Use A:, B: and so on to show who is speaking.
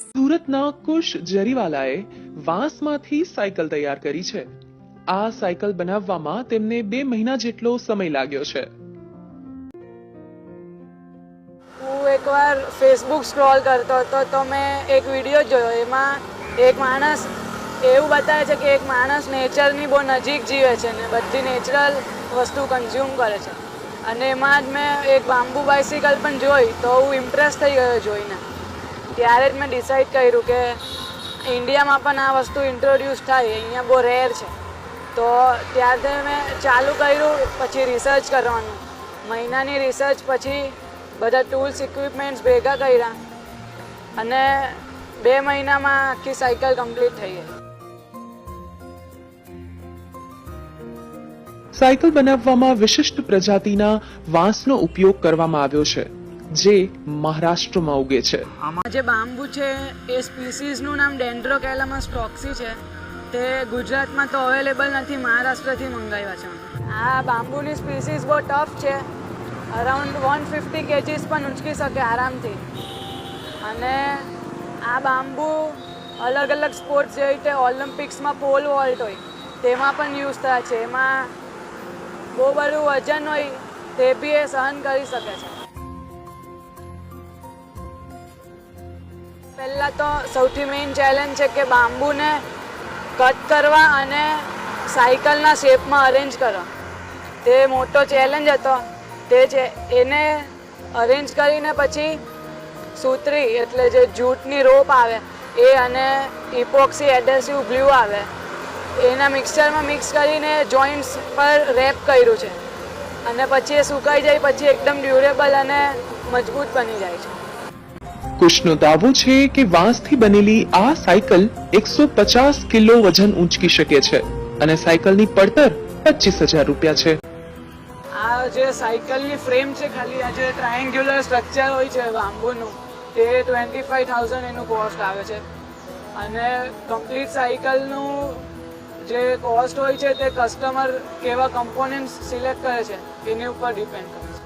A: સુરતના કુશ જરીવાલાએ વાંસમાંથી સાયકલ તૈયાર કરી છે. આ સાયકલ બનાવવામાં તેમને બે મહિના જેટલો સમય લાગ્યો છે.
B: હું એકવાર ફેસબુક સ્ક્રોલ કરતો હતો તો મેં એક વીડિયો જોયો. એમાં એક માણસ એવું બતાવે છે કે એક માણસ નેચરની બહુ નજીક જીવે છે ને બધી નેચરલ વસ્તુ કન્ઝ્યુમ કરે છે. અને એમાં જ મેં એક બાંબુ બાઇસિકલ પણ જોઈ તો હું ઇમ્પ્રેસ થઈ ગયો જોઈને. ત્યારે જ મેં ડિસાઈડ કર્યું કે ઇન્ડિયામાં પણ આ વસ્તુ ઇન્ટ્રોડ્યુસ થાય, અહીંયા બહુ રેર છે. તો ત્યારથી મેં ચાલુ કર્યું, પછી રિસર્ચ કરવાનું. મહિનાની રિસર્ચ પછી બધા ટૂલ્સ ઇક્વિપમેન્ટ્સ ભેગા કર્યા અને બે મહિનામાં આખી સાયકલ કમ્પ્લીટ થઈ ગઈ.
A: સાયકલ બનાવવામાં વિશિષ્ટ પ્રજાતિના વાંસનો ઉપયોગ કરવામાં આવ્યો છે. જે મહારાષ્ટ્રમાં ઉગે છે.
B: આમાં જે બાંબુ છે એ સ્પીસીસનું નામ ડેન્ડ્રોકેલામસ ટોક્સી છે. તે ગુજરાતમાં તો અવેલેબલ નથી મહારાષ્ટ્રથી મંગાવ્યા છે. આ બાંબુની સ્પીસીસ બહુ ટફ છે. અરાઉન્ડ વન ફિફ્ટી કેજીસ પણ ઉંચકી શકે આરામથી. અને આ બાંબુ અલગ અલગ સ્પોર્ટ્સ જેવી રીતે ઓલિમ્પિક્સમાં પોલ વોલ્ટ હોય તેમાં પણ યુઝ થાય છે. એમાં બહુ બધું વજન હોય તે બી એ સહન કરી શકે છે. પહેલાં તો સૌથી મેઇન ચેલેન્જ છે કે બાંબુને કટ કરવા અને સાયકલના શેપમાં અરેન્જ કરવા. તે મોટો ચેલેન્જ હતો. તે છે એને અરેન્જ કરીને પછી સુતરી, એટલે જે જૂટની રોપ આવે, એ અને ઇપોક્સી એડેસિવ ગ્લુ આવે. એના મિક્સરમાં મિક્સ કરીને જોઈન્ટ્સ પર રેપ કર્યું છે. અને પછી એ સુકાઈ જાય, પછી એકદમ ડ્યુરેબલ અને મજબૂત બની જાય છે.
A: કુશનો દાવો છે કે વાંસથી બનેલી આ સાયકલ એકસો પચાસ કિલો વજન ઊંચકી શકે છે અને સાયકલની પડતર પચીસ હજાર રૂપિયા છે.
B: આ જે સાયકલની ફ્રેમ છે ખાલી, આ જે ટ્રાયેન્ગ્યુલર સ્ટ્રક્ચર હોય છે બાંબુનું, તે ટ્વેન્ટી ફાઈવ થાઉઝન્ડ એનું કોસ્ટ આવે છે. અને કમ્પ્લીટ સાયકલનું જે કોસ્ટ હોય છે તે કસ્ટમર કેવા કમ્પોનન્ટ્સ સિલેક્ટ કરે છે, એની ઉપર ડિપેન્ડ કરે